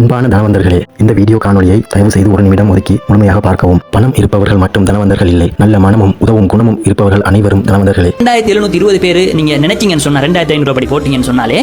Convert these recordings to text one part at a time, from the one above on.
அன்பான தனவந்தர்களே இந்த வீடியோ காணொளியை தயவு செய்து ஒரு நிமிடம் ஒதுக்கி முழுமையாக பார்க்கவும். பணம் இருப்பவர்கள் மட்டும் தனவந்தர்கள் இல்லை. நல்ல மனமும் உதவும் குணமும் இருப்பவர்கள் அனைவரும் தனவந்தர்களே. ரெண்டாயிரத்தி எழுநூத்தி இருபது பேர் நீங்க நினைச்சீங்கன்னு சொன்னா ரெண்டாயிரத்தி ஐநூறு படி போட்டீங்கன்னு சொன்னாலே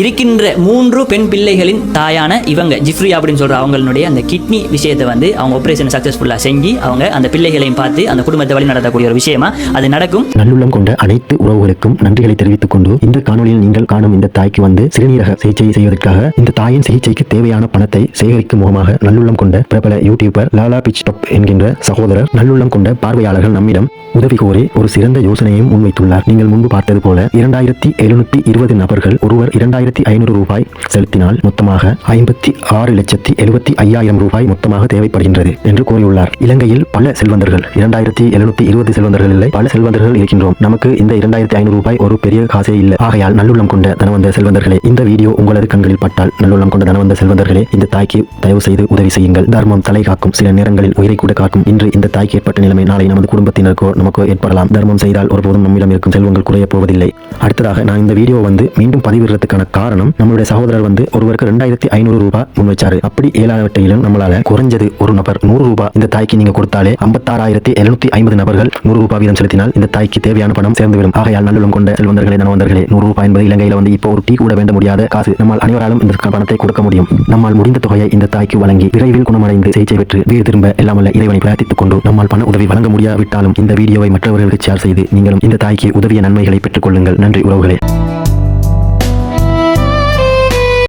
இருக்கின்ற மூன்று பெண் பிள்ளைகளின் தாயான இவங்க ஜிஃப்ரி அப்படின்னு சொல்ற அவங்களுடைய அந்த கிட்னி விஷயத்தை வந்து அவங்க ஆபரேஷன் சக்சஸ்ஃபுல்லா செஞ்சு அவங்க அந்த பிள்ளைகளையும் பார்த்து அந்த குடும்பத்தை வழி நடத்தக்கூடிய ஒரு விஷயமா அது நடக்கும். நல்லுள்ளம் கொண்ட அனைத்து உறவுகளுக்கும் நன்றிகளை தெரிவித்துக் கொண்டு இந்த காணொளியில் நீங்கள் காணும் இந்த தாய்க்கு வந்து சிறுநீரக சிகிச்சை செய்வதற்காக இந்த தாயின் சிகிச்சைக்கு தேவையான பணத்தை சேகரிக்கும் முகமாக நல்லுள்ளம் கொண்ட பிரபல யூடியூபர் லாலா பிச் டொப் என்கின்ற சகோதரர் நல்லுள்ளம் கொண்ட பார்வையாளர்கள் நம்மிடம் உதவி கோரி ஒரு சிறந்த யோசனையும் முன்வைத்துள்ளார். நீங்கள் முன்பு பார்த்தது போல இரண்டாயிரத்தி எழுநூத்தி இருபது நபர்கள் ஒருவர் இரண்டாயிரத்தி ஐநூறு ரூபாய் செலுத்தினால் மொத்தமாக ஐம்பத்தி ஆறு லட்சத்தி எழுபத்தி ஐயாயிரம் ரூபாய் மொத்தமாக தேவைப்படுகின்றது என்று கூறியுள்ளார். இலங்கையில் பல செல்வந்தர்கள் இரண்டாயிரத்தி எழுநூத்தி இருபது செல்வந்தர்கள் இல்லை பல செல்வந்தர்கள் இருக்கின்றோம். நமக்கு இந்த இரண்டாயிரத்தி ஐநூறு ரூபாய் ஒரு பெரிய காசே இல்லை. ஆகையால் நல்லுள்ளம் கொண்ட தனவந்த செல்வந்தர்களே இந்த வீடியோ உங்களது கண்களில் பட்டால் நல்லுள்ளம் கொண்ட தனவந்த செல்வ செல்வந்தர்களே இந்த தாய்க்கு தயவு செய்து உதவி செய்யுங்கள். தர்மம் தலை காக்கும். சில நேரங்களில் உயிரை கூட காக்கும். இன்று இந்த தாய்க்கு ஏற்பட்ட நிலைமை நாளை நமது குடும்பத்தினருக்கோ நமக்கோ ஏற்படலாம். தர்மம் செய்தால் ஒருபோதும் நம்மிடம் இருக்கும் செல்வங்கள் குறைய போவதில்லை. அடுத்ததாக நான் இந்த வீடியோ வந்து மீண்டும் பதிவிடுறதுக்கான காரணம் நம்மளுடைய சகோதரர் வந்து ஒருவருக்கு ரெண்டாயிரத்தி ஐநூறு ரூபாய் முன் வச்சாரு. அப்படி ஏழாவட்டையிலும் நம்மளால குறைஞ்சது ஒரு நபர் நூறு ரூபாய் இந்த தாய்க்கு நீங்க கொடுத்தாலே ஐம்பத்தாறாயிரத்தி எழுநூத்தி ஐம்பது நபர்கள் நூறு ரூபாய் வீதம் செலுத்தினால் இந்த தாய்க்கு தேவையான பணம் சேர்ந்துவிடும். ஆகையால் நல்லுள்ளம் கொண்ட செல்வந்தர்களே நனவந்தர்களே நூறு ரூபாய் என்பது இலங்கையில் வந்து இப்போ ஒரு டீ கூட வேண்ட முடியாத காசு நம்மால் அனைவராலும் இந்த பணத்தை கொடுக்க முடியும். நம்மால் முடிந்த தொகையை இந்த தாய்க்கு வழங்கி விரைவில் குணமடைந்து சிகிச்சை பெற்று வீடு திரும்ப எல்லாமல்ல இறைவனை பிரார்த்தித்துக் கொண்டு நம்மால் பண உதவி வழங்க முடியாவிட்டாலும் இந்த வீடியோவை மற்றவர்களுக்கு ஷேர் செய்து நீங்களும் இந்த தாய்க்கு உதவிய நன்மைகளை பெற்றுக் கொள்ளுங்கள். நன்றி உறவுகளே.